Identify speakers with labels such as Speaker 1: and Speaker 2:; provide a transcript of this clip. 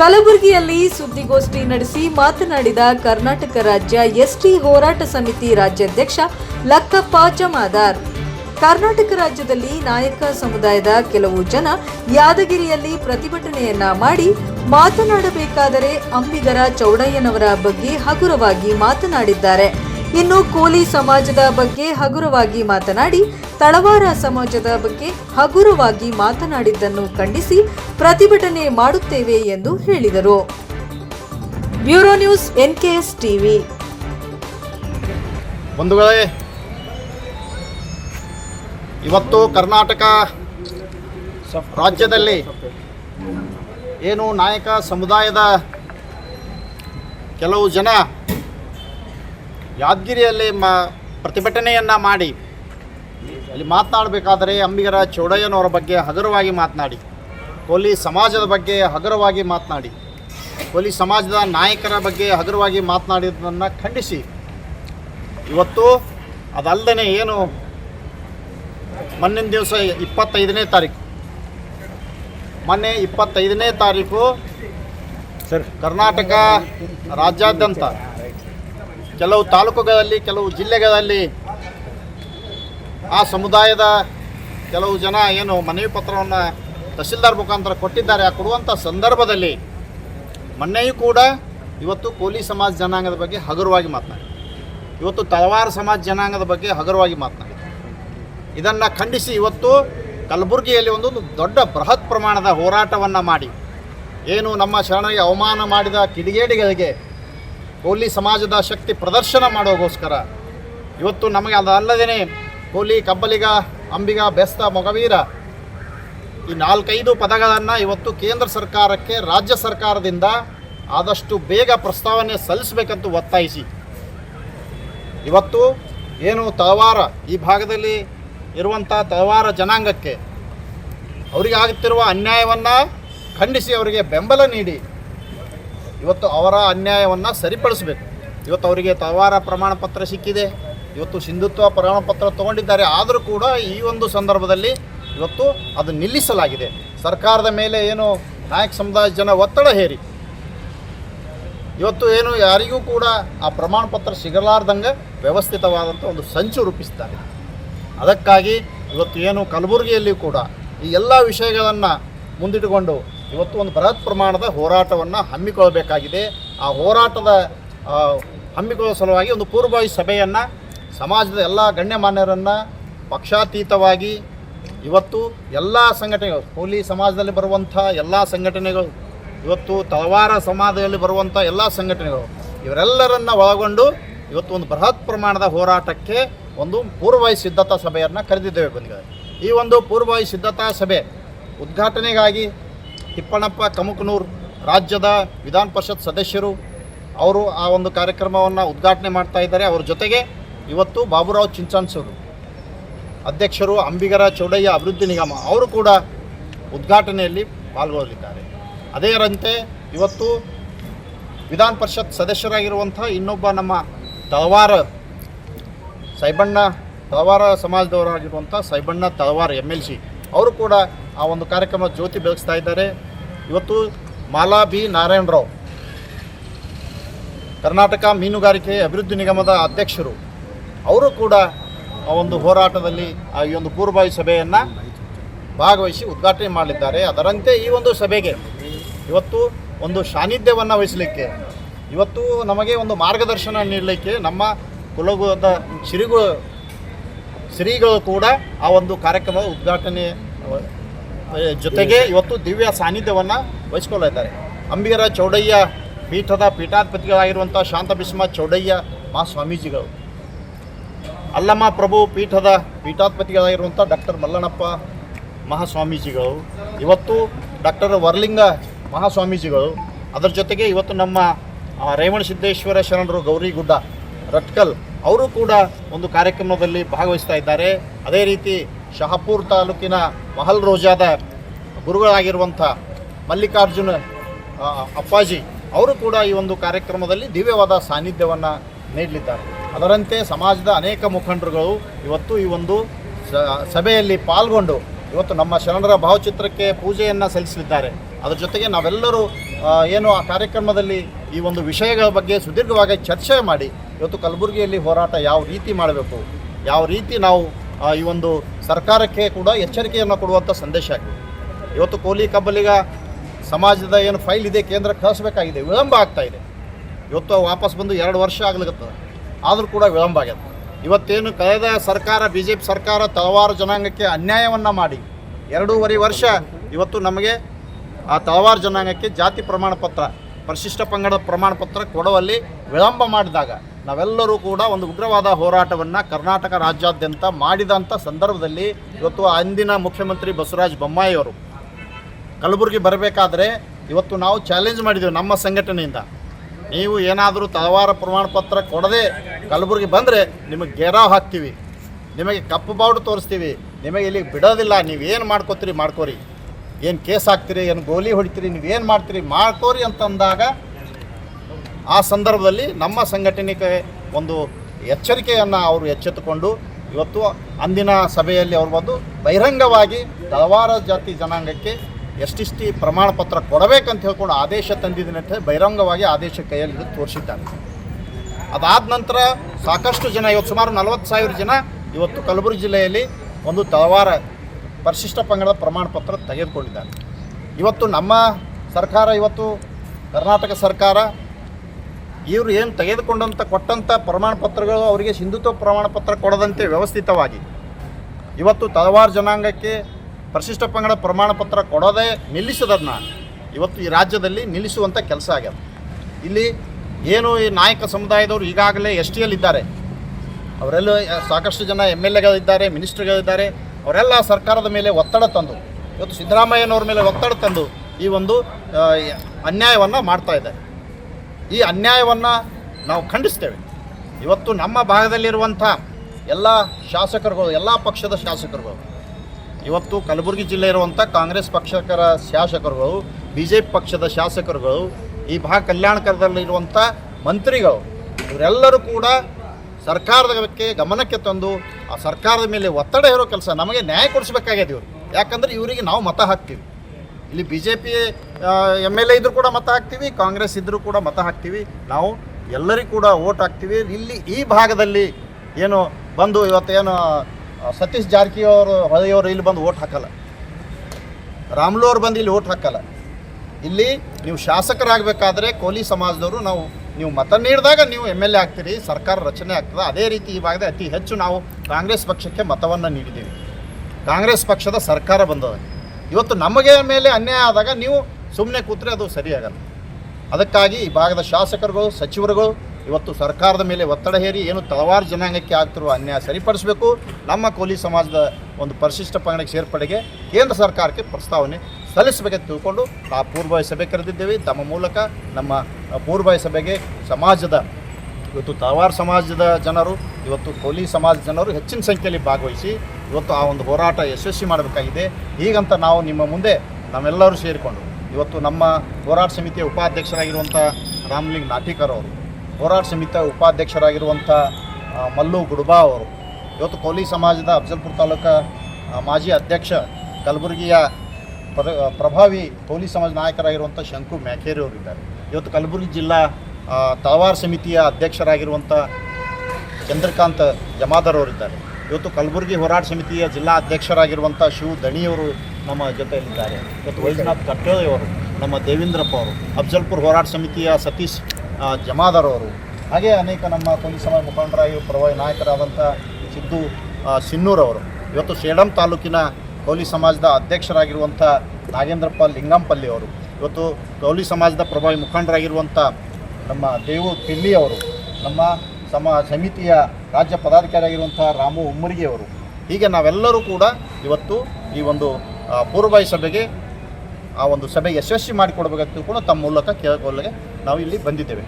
Speaker 1: ಕಲಬುರಗಿಯಲ್ಲಿ ಸುದ್ದಿಗೋಷ್ಠಿ ನಡೆಸಿ ಮಾತನಾಡಿದ ಕರ್ನಾಟಕ ರಾಜ್ಯ ಎಸ್ಟಿ ಹೋರಾಟ ಸಮಿತಿ ರಾಜ್ಯಾಧ್ಯಕ್ಷ ಲಕ್ಕಪ್ಪ ಜಮಾದಾರ್. ಕರ್ನಾಟಕ ರಾಜ್ಯದಲ್ಲಿ ನಾಯಕ ಸಮುದಾಯದ ಕೆಲವು ಜನ ಯಾದಗಿರಿಯಲ್ಲಿ ಪ್ರತಿಭಟನೆಯನ್ನ ಮಾಡಿ ಮಾತನಾಡಬೇಕಾದರೆ ಅಂಬಿಗರ ಚೌಡಯ್ಯನವರ ಬಗ್ಗೆ ಹಗುರವಾಗಿ ಮಾತನಾಡಿದ್ದಾರೆ. ಇನ್ನು ಕೋಲಿ ಸಮಾಜದ ಬಗ್ಗೆ ಹಗುರವಾಗಿ ಮಾತನಾಡಿ, ತಳವಾರ ಸಮಾಜದ ಬಗ್ಗೆ ಹಗುರವಾಗಿ ಮಾತನಾಡಿದ್ದನ್ನು ಖಂಡಿಸಿ ಪ್ರತಿಭಟನೆ ಮಾಡುತ್ತೇವೆ ಎಂದು ಹೇಳಿದರು. Bureau news, NKS TV.
Speaker 2: ಬಂಧುಗಳೇ, ಇವತ್ತು ಕರ್ನಾಟಕ ರಾಜ್ಯದಲ್ಲಿ ಏನು ನಾಯಕ ಸಮುದಾಯದ ಕೆಲವು ಜನ ಯಾದಗಿರಿಯಲ್ಲಿ ಮ ಪ್ರತಿಭಟನೆಯನ್ನು ಮಾಡಿ. ಅಲ್ಲಿ ಮಾತನಾಡಬೇಕಾದರೆ ಅಂಬಿಗರ ಚೌಡಯ್ಯನವರ ಬಗ್ಗೆ ಹಗುರವಾಗಿ ಮಾತನಾಡಿ. ಕೋಲಿ ಸಮಾಜದ ಬಗ್ಗೆ ಹಗುರವಾಗಿ ಮಾತನಾಡಿ. ಕೋಲಿ ಸಮಾಜದ ನಾಯಕರ ಬಗ್ಗೆ ಹಗುರವಾಗಿ ಮಾತನಾಡಿದ್ದನ್ನು ಖಂಡಿಸಿ. ಇವತ್ತು ಅದಲ್ಲದೆ ಏನು ಮೊನ್ನಿನ ದಿವಸ ಇಪ್ಪತ್ತೈದನೇ ತಾರೀಕು. ಮೊನ್ನೆ ಇಪ್ಪತ್ತೈದನೇ ತಾರೀಕು
Speaker 3: ಸರ್.
Speaker 2: ಕರ್ನಾಟಕ ರಾಜ್ಯಾದ್ಯಂತ ಕೆಲವು ತಾಲೂಕುಗಳಲ್ಲಿ, ಕೆಲವು ಜಿಲ್ಲೆಗಳಲ್ಲಿ ಆ ಸಮುದಾಯದ ಕೆಲವು ಜನ ಏನು ಮನವಿ ಪತ್ರವನ್ನು ತಹಸೀಲ್ದಾರ್ ಮುಖಾಂತರ ಕೊಟ್ಟಿದ್ದಾರೆ. ಆ ಕೊಡುವಂಥ ಸಂದರ್ಭದಲ್ಲಿ ಮೊನ್ನೆಯೂ ಕೂಡ ಇವತ್ತು ಕೋಲಿ ಸಮಾಜ ಜನಾಂಗದ ಬಗ್ಗೆ ಹಗುರವಾಗಿ ಮಾತನಾಡಿ. ಇವತ್ತು ತಳವಾರ ಸಮಾಜ ಜನಾಂಗದ ಬಗ್ಗೆ ಹಗುರವಾಗಿ ಮಾತನಾಡಿ. ಇದನ್ನು ಖಂಡಿಸಿ ಇವತ್ತು ಕಲಬುರಗಿಯಲ್ಲಿ ಒಂದು ದೊಡ್ಡ ಬೃಹತ್ ಪ್ರಮಾಣದ ಹೋರಾಟವನ್ನು ಮಾಡಿ, ಏನು ನಮ್ಮ ಶರಣರಿಗೆ ಅವಮಾನ ಮಾಡಿದ ಕಿಡಿಗೇಡಿಗಳಿಗೆ ಕೋಲಿ ಸಮಾಜದ ಶಕ್ತಿ ಪ್ರದರ್ಶನ ಮಾಡೋಗೋಸ್ಕರ ಇವತ್ತು ನಮಗೆ ಅದಲ್ಲದೇ ಕೋಲಿ ಕಬ್ಬಲಿಗ, ಅಂಬಿಗ, ಬೆಸ್ತ, ಮೊಗವೀರ ಈ ನಾಲ್ಕೈದು ಪದಗಳನ್ನು ಇವತ್ತು ಕೇಂದ್ರ ಸರ್ಕಾರಕ್ಕೆ, ರಾಜ್ಯ ಸರ್ಕಾರದಿಂದ ಆದಷ್ಟು ಬೇಗ ಪ್ರಸ್ತಾವನೆ ಸಲ್ಲಿಸಬೇಕಂತ ಒತ್ತಾಯಿಸಿ. ಇವತ್ತು ಏನು ತಳವಾರ ಈ ಭಾಗದಲ್ಲಿ ಇರುವಂಥ ತಳವಾರ ಜನಾಂಗಕ್ಕೆ ಅವರಿಗೆ ಆಗುತ್ತಿರುವ ಅನ್ಯಾಯವನ್ನು ಖಂಡಿಸಿ ಅವರಿಗೆ ಬೆಂಬಲ ನೀಡಿ ಇವತ್ತು ಅವರ ಅನ್ಯಾಯವನ್ನು ಸರಿಪಡಿಸಬೇಕು. ಇವತ್ತು ಅವರಿಗೆ ತವಾರ ಪ್ರಮಾಣ ಪತ್ರ ಸಿಕ್ಕಿದೆ. ಇವತ್ತು ಸಿಂಧುತ್ವ ಪ್ರಮಾಣ ಪತ್ರ ತೊಗೊಂಡಿದ್ದಾರೆ. ಆದರೂ ಕೂಡ ಈ ಒಂದು ಸಂದರ್ಭದಲ್ಲಿ ಇವತ್ತು ಅದು ನಿಲ್ಲಿಸಲಾಗಿದೆ. ಸರ್ಕಾರದ ಮೇಲೆ ಏನು ನಾಯಕ ಸಮುದಾಯ ಜನ ಒತ್ತಡ ಹೇರಿ. ಇವತ್ತು ಏನು ಯಾರಿಗೂ ಕೂಡ ಆ ಪ್ರಮಾಣ ಪತ್ರ ಸಿಗಲಾರ್ದಂಗೆ ವ್ಯವಸ್ಥಿತವಾದಂಥ ಒಂದು ಸಂಚು ರೂಪಿಸ್ತಾರೆ. ಅದಕ್ಕಾಗಿ ಇವತ್ತು ಏನು ಕಲಬುರಗಿಯಲ್ಲಿ ಕೂಡ ಈ ಎಲ್ಲ ವಿಷಯಗಳನ್ನು ಮುಂದಿಟ್ಟುಕೊಂಡು ಇವತ್ತು ಒಂದು ಬೃಹತ್ ಪ್ರಮಾಣದ ಹೋರಾಟವನ್ನು ಹಮ್ಮಿಕೊಳ್ಳಬೇಕಾಗಿದೆ. ಆ ಹೋರಾಟದ ಹಮ್ಮಿಕೊಳ್ಳುವ ಸಲುವಾಗಿ ಒಂದು ಪೂರ್ವಭಾವಿ ಸಭೆಯನ್ನು ಸಮಾಜದ ಎಲ್ಲ ಗಣ್ಯಮಾನ್ಯರನ್ನು ಪಕ್ಷಾತೀತವಾಗಿ ಇವತ್ತು ಎಲ್ಲ ಸಂಘಟನೆಗಳು ಕೋಲಿ ಸಮಾಜದಲ್ಲಿ ಬರುವಂಥ ಎಲ್ಲ ಸಂಘಟನೆಗಳು, ಇವತ್ತು ತಳವಾರ ಸಮಾಜದಲ್ಲಿ ಬರುವಂಥ ಎಲ್ಲ ಸಂಘಟನೆಗಳು, ಇವರೆಲ್ಲರನ್ನು ಒಳಗೊಂಡು ಇವತ್ತು ಒಂದು ಬೃಹತ್ ಪ್ರಮಾಣದ ಹೋರಾಟಕ್ಕೆ ಒಂದು ಪೂರ್ವಭಾವಿ ಸಿದ್ಧತಾ ಸಭೆಯನ್ನು ಕರೆದಿದ್ದೇವೆ ಬಂದಿದ್ದಾರೆ ಈ ಒಂದು ಪೂರ್ವಭಾವಿ ಸಿದ್ಧತಾ ಸಭೆ ಉದ್ಘಾಟನೆಗಾಗಿ ತಿಪ್ಪಣ್ಣಪ್ಪ ಕಮಕನೂರ್ ರಾಜ್ಯದ ವಿಧಾನ ಪರಿಷತ್ ಸದಸ್ಯರು, ಅವರು ಆ ಒಂದು ಕಾರ್ಯಕ್ರಮವನ್ನು ಉದ್ಘಾಟನೆ ಮಾಡ್ತಾ ಇದ್ದಾರೆ. ಅವರ ಜೊತೆಗೆ ಇವತ್ತು ಬಾಬುರಾವ್ ಚಿಂಚಾನ್ಸೂರು, ಅಧ್ಯಕ್ಷರು ಅಂಬಿಗರ ಚೌಡಯ್ಯ ಅಭಿವೃದ್ಧಿ ನಿಗಮ, ಅವರು ಕೂಡ ಉದ್ಘಾಟನೆಯಲ್ಲಿ ಪಾಲ್ಗೊಳ್ಳಲಿದ್ದಾರೆ. ಅದೇರಂತೆ ಇವತ್ತು ವಿಧಾನ ಪರಿಷತ್ ಸದಸ್ಯರಾಗಿರುವಂಥ ಇನ್ನೊಬ್ಬ ನಮ್ಮ Talawar Saibanna, Talawar ಸಮಾಜದವರಾಗಿರುವಂಥ Saibanna Talawar M L C, ಅವರು ಕೂಡ ಆ ಒಂದು ಕಾರ್ಯಕ್ರಮ ಜ್ಯೋತಿ ಬೆಳಗಿಸ್ತಾ ಇದ್ದಾರೆ. ಇವತ್ತು ಮಾಲಾ ಬಿ ನಾರಾಯಣರಾವ್, ಕರ್ನಾಟಕ ಮೀನುಗಾರಿಕೆ ಅಭಿವೃದ್ಧಿ ನಿಗಮದ ಅಧ್ಯಕ್ಷರು, ಅವರು ಕೂಡ ಆ ಒಂದು ಹೋರಾಟದಲ್ಲಿ, ಆ ಈ ಒಂದು ಪೂರ್ವಭಾವಿ ಸಭೆಯನ್ನು ಭಾಗವಹಿಸಿ ಉದ್ಘಾಟನೆ ಮಾಡಲಿದ್ದಾರೆ ಅದರಂತೆ ಈ ಒಂದು ಸಭೆಗೆ ಇವತ್ತು ಒಂದು ಸಾನ್ನಿಧ್ಯವನ್ನು ವಹಿಸಲಿಕ್ಕೆ, ಇವತ್ತು ನಮಗೆ ಒಂದು ಮಾರ್ಗದರ್ಶನ ನೀಡಲಿಕ್ಕೆ ನಮ್ಮ ಕುಲಗುದ ಶ್ರೀಗಳು ಶ್ರೀಗಳು ಕೂಡ ಆ ಒಂದು ಕಾರ್ಯಕ್ರಮದ ಉದ್ಘಾಟನೆ ಜೊತೆಗೆ ಇವತ್ತು ದಿವ್ಯ ಸಾನ್ನಿಧ್ಯವನ್ನು ವಹಿಸ್ಕೊಳ್ಳಿದ್ದಾರೆ ಅಂಬಿಗರ ಚೌಡಯ್ಯ ಪೀಠದ ಪೀಠಾಧಿಪತಿಗಳಾಗಿರುವಂಥ ಶಾಂತ ಬಿಸ್ಮ ಚೌಡಯ್ಯ ಮಾ ಸ್ವಾಮೀಜಿಗಳು. ಅಲ್ಲಮ್ಮ ಪ್ರಭು ಪೀಠದ ಪೀಠಾಧಿಪತಿಗಳಾಗಿರುವಂಥ ಡಾಕ್ಟರ್ ಮಲ್ಲಣ್ಣಪ್ಪ ಮಹಾಸ್ವಾಮೀಜಿಗಳು ಇವತ್ತು ಡಾಕ್ಟರ್ ವರ್ಲಿಂಗ ಮಹಾಸ್ವಾಮೀಜಿಗಳು ಅದರ ಜೊತೆಗೆ ಇವತ್ತು ನಮ್ಮ ರೇವಣ ಸಿದ್ದೇಶ್ವರ ಶರಣರು ಗೌರಿಗುಡ್ಡ ರಟ್ಕಲ್, ಅವರು ಕೂಡ ಒಂದು ಕಾರ್ಯಕ್ರಮದಲ್ಲಿ ಭಾಗವಹಿಸ್ತಾ ಇದ್ದಾರೆ. ಅದೇ ರೀತಿ ಶಹಾಪುರ್ ತಾಲೂಕಿನ ಮಹಲ್ ರೋಜಾದ ಗುರುಗಳಾಗಿರುವಂಥ ಮಲ್ಲಿಕಾರ್ಜುನ ಅಪ್ಪಾಜಿ, ಅವರು ಕೂಡ ಈ ಒಂದು ಕಾರ್ಯಕ್ರಮದಲ್ಲಿ ದಿವ್ಯವಾದ ಸಾನ್ನಿಧ್ಯವನ್ನು ನೀಡಲಿದ್ದಾರೆ. ಅದರಂತೆ ಸಮಾಜದ ಅನೇಕ ಮುಖಂಡರುಗಳು ಇವತ್ತು ಈ ಒಂದು ಸಭೆಯಲ್ಲಿ ಪಾಲ್ಗೊಂಡು ಇವತ್ತು ನಮ್ಮ ಶರಣರ ಭಾವಚಿತ್ರಕ್ಕೆ ಪೂಜೆಯನ್ನು ಸಲ್ಲಿಸಲಿದ್ದಾರೆ. ಅದರ ಜೊತೆಗೆ ನಾವೆಲ್ಲರೂ ಏನು ಆ ಕಾರ್ಯಕ್ರಮದಲ್ಲಿ ಈ ಒಂದು ವಿಷಯಗಳ ಬಗ್ಗೆ ಸುದೀರ್ಘವಾಗಿ ಚರ್ಚೆ ಮಾಡಿ ಇವತ್ತು ಕಲಬುರಗಿಯಲ್ಲಿ ಹೋರಾಟ ಯಾವ ರೀತಿ ಮಾಡಬೇಕು, ಯಾವ ರೀತಿ ನಾವು ಈ ಒಂದು ಸರ್ಕಾರಕ್ಕೆ ಕೂಡ ಎಚ್ಚರಿಕೆಯನ್ನು ಕೊಡುವಂಥ ಸಂದೇಶ ಆಗಿದೆ. ಇವತ್ತು ಕೋಲಿ ಕಬ್ಬಲಿಗ ಸಮಾಜದ ಏನು ಫೈಲ್ ಇದೆ, ಕೇಂದ್ರ ಕಳಿಸ್ಬೇಕಾಗಿದೆ, ವಿಳಂಬ ಆಗ್ತಾ ಇದೆ. ಇವತ್ತು ವಾಪಸ್ ಬಂದು ಎರಡು ವರ್ಷ ಆಗ್ಲಿಕತ್ತದ. ಆದರೂ ಕೂಡ ವಿಳಂಬ ಆಗ್ಯದ. ಇವತ್ತೇನು ಕಳೆದ ಸರ್ಕಾರ ಬಿ ಜೆ ಪಿ ಸರ್ಕಾರ ತಳವಾರು ಜನಾಂಗಕ್ಕೆ ಅನ್ಯಾಯವನ್ನು ಮಾಡಿ ಎರಡೂವರೆ ವರ್ಷ ಇವತ್ತು ನಮಗೆ ಆ ತಳವಾರು ಜನಾಂಗಕ್ಕೆ ಜಾತಿ ಪ್ರಮಾಣ ಪತ್ರ ಪರಿಶಿಷ್ಟ ಪಂಗಡದ ಪ್ರಮಾಣ ಪತ್ರ ಕೊಡುವಲ್ಲಿ ವಿಳಂಬ ಮಾಡಿದಾಗ ನಾವೆಲ್ಲರೂ ಕೂಡ ಒಂದು ಉಗ್ರವಾದ ಹೋರಾಟವನ್ನು ಕರ್ನಾಟಕ ರಾಜ್ಯಾದ್ಯಂತ ಮಾಡಿದಂಥ ಸಂದರ್ಭದಲ್ಲಿ ಇವತ್ತು ಅಂದಿನ ಮುಖ್ಯಮಂತ್ರಿ ಬಸವರಾಜ ಬೊಮ್ಮಾಯಿಯವರು ಕಲಬುರಗಿ ಬರಬೇಕಾದ್ರೆ ಇವತ್ತು ನಾವು ಚಾಲೆಂಜ್ ಮಾಡಿದ್ದೀವಿ ನಮ್ಮ ಸಂಘಟನೆಯಿಂದ. ನೀವು ಏನಾದರೂ ತಲವಾರ ಪ್ರಮಾಣ ಪತ್ರ ಕೊಡದೆ ಕಲಬುರಗಿ ಬಂದರೆ ನಿಮಗೆ ಗೆರಾವ್ ಹಾಕ್ತೀವಿ, ನಿಮಗೆ ಕಪ್ಪು ಬಾವುಡು ತೋರಿಸ್ತೀವಿ, ನಿಮಗೆ ಇಲ್ಲಿ ಬಿಡೋದಿಲ್ಲ ನೀವು ಏನು ಮಾಡ್ಕೋತೀರಿ, ಮಾಡ್ಕೋರಿ. ಏನು ಕೇಸ್ ಹಾಕ್ತೀರಿ, ಏನು ಗೋಲಿ ಹೊಡಿತೀರಿ, ನೀವು ಏನು ಮಾಡ್ತೀರಿ ಮಾಡ್ಕೋರಿ ಅಂತಂದಾಗ ಆ ಸಂದರ್ಭದಲ್ಲಿ ನಮ್ಮ ಸಂಘಟನೆಗೆ ಒಂದು ಎಚ್ಚರಿಕೆಯನ್ನು ಅವರು ಎಚ್ಚೆತ್ತುಕೊಂಡು ಇವತ್ತು ಅಂದಿನ ಸಭೆಯಲ್ಲಿ ಅವರು ಬಂದು ಬಹಿರಂಗವಾಗಿ ತಳವಾರ ಜಾತಿ ಜನಾಂಗಕ್ಕೆ ಎಷ್ಟಿಷ್ಟಿ ಪ್ರಮಾಣ ಪತ್ರ ಕೊಡಬೇಕಂತ ಹೇಳ್ಕೊಂಡು ಆದೇಶ ತಂದಿದ್ದೀನಿ ಅಂತ ಹೇಳಿ ಬಹಿರಂಗವಾಗಿ ಆದೇಶ ಕೈಯಲ್ಲಿ ತೋರಿಸಿದ್ದಾರೆ. ಅದಾದ ನಂತರ ಸಾಕಷ್ಟು ಜನ, ಇವತ್ತು ಸುಮಾರು ನಲವತ್ತು ಸಾವಿರ ಜನ ಇವತ್ತು ಕಲಬುರಗಿ ಜಿಲ್ಲೆಯಲ್ಲಿ ಒಂದು ತಳವಾರ ಪರಿಶಿಷ್ಟ ಪಂಗಡದ ಪ್ರಮಾಣ ಪತ್ರ ತೆಗೆದುಕೊಂಡಿದ್ದಾರೆ. ಇವತ್ತು ನಮ್ಮ ಸರ್ಕಾರ, ಇವತ್ತು ಕರ್ನಾಟಕ ಸರ್ಕಾರ ಇವರು ಏನು ತೆಗೆದುಕೊಂಡಂಥ ಕೊಟ್ಟಂಥ ಪ್ರಮಾಣ ಪತ್ರಗಳು ಅವರಿಗೆ ಹಿಂದುತ್ವ ಪ್ರಮಾಣ ಪತ್ರ ಕೊಡದಂತೆ ವ್ಯವಸ್ಥಿತವಾಗಿ ಇವತ್ತು ತಲವಾರು ಜನಾಂಗಕ್ಕೆ ಪರಿಶಿಷ್ಟ ಪಂಗಡ ಪ್ರಮಾಣ ಪತ್ರ ಕೊಡೋದೇ ನಿಲ್ಲಿಸೋದನ್ನ ಇವತ್ತು ಈ ರಾಜ್ಯದಲ್ಲಿ ನಿಲ್ಲಿಸುವಂಥ ಕೆಲಸ ಆಗ್ಯದ. ಇಲ್ಲಿ ಏನು ಈ ನಾಯಕ ಸಮುದಾಯದವರು ಈಗಾಗಲೇ ಎಸ್ ಟಿಯಲ್ಲಿದ್ದಾರೆ ಅವರೆಲ್ಲ ಸಾಕಷ್ಟು ಜನ ಎಂ ಎಲ್ ಎಗಳಿದ್ದಾರೆ ಮಿನಿಸ್ಟ್ರಿಗಳಿದ್ದಾರೆ. ಅವರೆಲ್ಲ ಸರ್ಕಾರದ ಮೇಲೆ ಒತ್ತಡ ತಂದು, ಇವತ್ತು ಸಿದ್ದರಾಮಯ್ಯನವ್ರ ಮೇಲೆ ಒತ್ತಡ ತಂದು ಈ ಒಂದು ಅನ್ಯಾಯವನ್ನು ಮಾಡ್ತಾ ಇದ್ದಾರೆ. ಈ ಅನ್ಯಾಯವನ್ನು ನಾವು ಖಂಡಿಸ್ತೇವೆ. ಇವತ್ತು ನಮ್ಮ ಭಾಗದಲ್ಲಿರುವಂಥ ಎಲ್ಲ ಶಾಸಕರುಗಳು, ಎಲ್ಲ ಪಕ್ಷದ ಶಾಸಕರುಗಳು, ಇವತ್ತು ಕಲಬುರಗಿ ಜಿಲ್ಲೆ ಇರುವಂಥ ಕಾಂಗ್ರೆಸ್ ಪಕ್ಷಕರ ಶಾಸಕರುಗಳು ಬಿ ಜೆ ಪಿ ಪಕ್ಷದ ಶಾಸಕರುಗಳು, ಈ ಭಾಗ ಕಲ್ಯಾಣಕರದಲ್ಲಿರುವಂಥ ಮಂತ್ರಿಗಳು, ಇವರೆಲ್ಲರೂ ಕೂಡ ಸರ್ಕಾರದಕ್ಕೆ ಗಮನಕ್ಕೆ ತಂದು ಆ ಸರ್ಕಾರದ ಮೇಲೆ ಒತ್ತಡ ಇರೋ ಕೆಲಸ ನಮಗೆ ನ್ಯಾಯ ಕೊಡಿಸ್ಬೇಕಾಗ್ಯದ ಇವರು. ಯಾಕಂದರೆ ಇವರಿಗೆ ನಾವು ಮತ ಹಾಕ್ತೀವಿ. ಇಲ್ಲಿ B J P M L A ಇದ್ರೂ ಕೂಡ ಮತ ಹಾಕ್ತೀವಿ, ಕಾಂಗ್ರೆಸ್ ಇದ್ದರೂ ಕೂಡ ಮತ ಹಾಕ್ತೀವಿ. ನಾವು ಎಲ್ಲರಿಗೂ ಕೂಡ ಓಟ್ ಹಾಕ್ತೀವಿ. ಇಲ್ಲಿ ಈ ಭಾಗದಲ್ಲಿ ಏನು ಬಂದು ಇವತ್ತೇನು ಸತೀಶ್ ಜಾರಕಿಹೊಳಿ ಹೊಳೆಯವರು ಇಲ್ಲಿ ಬಂದು ಓಟ್ ಹಾಕಲ್ಲ. ರಾಮ್ಲು ಅವ್ರು ಬಂದು ಇಲ್ಲಿ ಓಟ್ ಹಾಕಲ್ಲ. ಇಲ್ಲಿ ನೀವು ಶಾಸಕರಾಗಬೇಕಾದ್ರೆ ಕೋಲಿ ಸಮಾಜದವರು ನಾವು ನೀವು ಮತ ನೀಡಿದಾಗ ನೀವು ಎಂ ಎಲ್ ಎ ಆಗ್ತೀರಿ, ಸರ್ಕಾರ ರಚನೆ ಆಗ್ತದೆ, ಅದೇ ರೀತಿ ಈ ಭಾಗದ ಅತಿ ಹೆಚ್ಚು ನಾವು ಕಾಂಗ್ರೆಸ್ ಪಕ್ಷಕ್ಕೆ ಮತವನ್ನು ನೀಡಿದ್ದೀವಿ. ಕಾಂಗ್ರೆಸ್ ಪಕ್ಷದ ಸರ್ಕಾರ ಬಂದದ. ಇವತ್ತು ನಮಗೆ ಮೇಲೆ ಅನ್ಯಾಯ ಆದಾಗ ನೀವು ಸುಮ್ಮನೆ ಕೂತ್ರೆ ಅದು ಸರಿಯಾಗಲ್ಲ. ಅದಕ್ಕಾಗಿ ಈ ಭಾಗದ ಶಾಸಕರುಗಳು, ಸಚಿವರುಗಳು ಇವತ್ತು ಸರ್ಕಾರದ ಮೇಲೆ ಒತ್ತಡ ಹೇರಿ ಏನು ತಲವಾರು ಜನಾಂಗಕ್ಕೆ ಆಗ್ತಿರುವ ಅನ್ಯಾಯ ಸರಿಪಡಿಸಬೇಕು. ನಮ್ಮ ಕೋಲಿ ಸಮಾಜದ ಒಂದು ಪರಿಶಿಷ್ಟ ಪಂಗಡಕ್ಕೆ ಸೇರ್ಪಡೆಗೆ ಕೇಂದ್ರ ಸರ್ಕಾರಕ್ಕೆ ಪ್ರಸ್ತಾವನೆ ಸಲ್ಲಿಸಬೇಕಂತ ತಿಳ್ಕೊಂಡು ಆ ಪೂರ್ವಭಾವಿ ಸಭೆ ಕರೆದಿದ್ದೇವೆ. ತಮ್ಮ ಮೂಲಕ ನಮ್ಮ ಪೂರ್ವ ಸಭೆಗೆ ಸಮಾಜದ, ಇವತ್ತು ತವಾರ್ ಸಮಾಜದ ಜನರು, ಇವತ್ತು ಕೋಲಿ ಸಮಾಜ ಜನರು ಹೆಚ್ಚಿನ ಸಂಖ್ಯೆಯಲ್ಲಿ ಭಾಗವಹಿಸಿ ಇವತ್ತು ಆ ಒಂದು ಹೋರಾಟ ಯಶಸ್ವಿ ಮಾಡಬೇಕಾಗಿದೆ. ಹೀಗಂತ ನಾವು ನಿಮ್ಮ ಮುಂದೆ ನಾವೆಲ್ಲರೂ ಸೇರಿಕೊಂಡು ಇವತ್ತು ನಮ್ಮ ಹೋರಾಟ ಸಮಿತಿಯ ಉಪಾಧ್ಯಕ್ಷರಾಗಿರುವಂಥ ರಾಮಲಿಂಗ್ ನಾಟಿಕರ್ ಅವರು, ಹೋರಾಟ ಸಮಿತಿಯ ಉಪಾಧ್ಯಕ್ಷರಾಗಿರುವಂಥ ಮಲ್ಲು ಗುಡುಬಾ ಅವರು, ಇವತ್ತು ಕೋಲಿ ಸಮಾಜದ ಅಫಜಲ್ಪುರ ತಾಲೂಕ ಮಾಜಿ ಅಧ್ಯಕ್ಷ ಕಲಬುರಗಿಯ ಪ್ರ ಪ್ರಭಾವಿ ಕೋಲಿ ಸಮಾಜ ನಾಯಕರಾಗಿರುವಂಥ ಶಂಕು ಮ್ಯಾಕೇರಿ ಅವರಿದ್ದಾರೆ. ಇವತ್ತು ಕಲಬುರಗಿ ಜಿಲ್ಲಾ ತಳವಾರ ಸಮಿತಿಯ ಅಧ್ಯಕ್ಷರಾಗಿರುವಂಥ ಚಂದ್ರಕಾಂತ್ ಜಮಾದಾರ್ ಅವರಿದ್ದಾರೆ. ಇವತ್ತು ಕಲಬುರಗಿ ಹೋರಾಟ ಸಮಿತಿಯ ಜಿಲ್ಲಾ ಅಧ್ಯಕ್ಷರಾಗಿರುವಂಥ ಶಿವ ದಣಿಯವರು ನಮ್ಮ ಜೊತೆಯಲ್ಲಿದ್ದಾರೆ. ಇವತ್ತು ವೈದ್ಯನಾಥ್ ಕಟ್ಟೋದೆಯವರು ನಮ್ಮ ದೇವೇಂದ್ರಪ್ಪ ಅವರು, ಅಫ್ಜಲ್ಪುರ್ ಹೋರಾಟ ಸಮಿತಿಯ ಸತೀಶ್ ಜಮಾದಾರ್ ಅವರು, ಹಾಗೆ ಅನೇಕ ನಮ್ಮ ಪೊಲೀಸ್ ಸಮಾಜ ಮುಖಂಡರಾಗಿ ಪ್ರಭಾವಿ ನಾಯಕರಾದಂಥ ಸಿದ್ದು ಸಿನ್ನೂರವರು ಇವತ್ತು ಸೇಡಂ ತಾಲೂಕಿನ ಕೌಲಿ ಸಮಾಜದ ಅಧ್ಯಕ್ಷರಾಗಿರುವಂಥ ನಾಗೇಂದ್ರಪ್ಪ ಲಿಂಗಂಪಲ್ಲಿ ಅವರು, ಇವತ್ತು ಕೌಲಿ ಸಮಾಜದ ಪ್ರಭಾವಿ ಮುಖಂಡರಾಗಿರುವಂಥ ನಮ್ಮ ದೇವು ಪಿಲ್ಲಿ ಅವರು, ನಮ್ಮ ಸಮ ಸಮಿತಿಯ ರಾಜ್ಯ ಪದಾಧಿಕಾರಿಯಾಗಿರುವಂಥ ರಾಮು ಉಮ್ಮರಿಗೆ ಅವರು, ಹೀಗೆ ನಾವೆಲ್ಲರೂ ಕೂಡ ಇವತ್ತು ಈ ಒಂದು ಪೂರ್ವಭಾವಿ ಸಭೆಗೆ ಆ ಒಂದು ಸಭೆ ಯಶಸ್ವಿ ಮಾಡಿಕೊಡ್ಬೇಕಂತ ಕೂಡ ತಮ್ಮ ಮೂಲಕ ಕೇಳಿಕೊಳ್ಳಗೆ ನಾವು ಇಲ್ಲಿ ಬಂದಿದ್ದೇವೆ.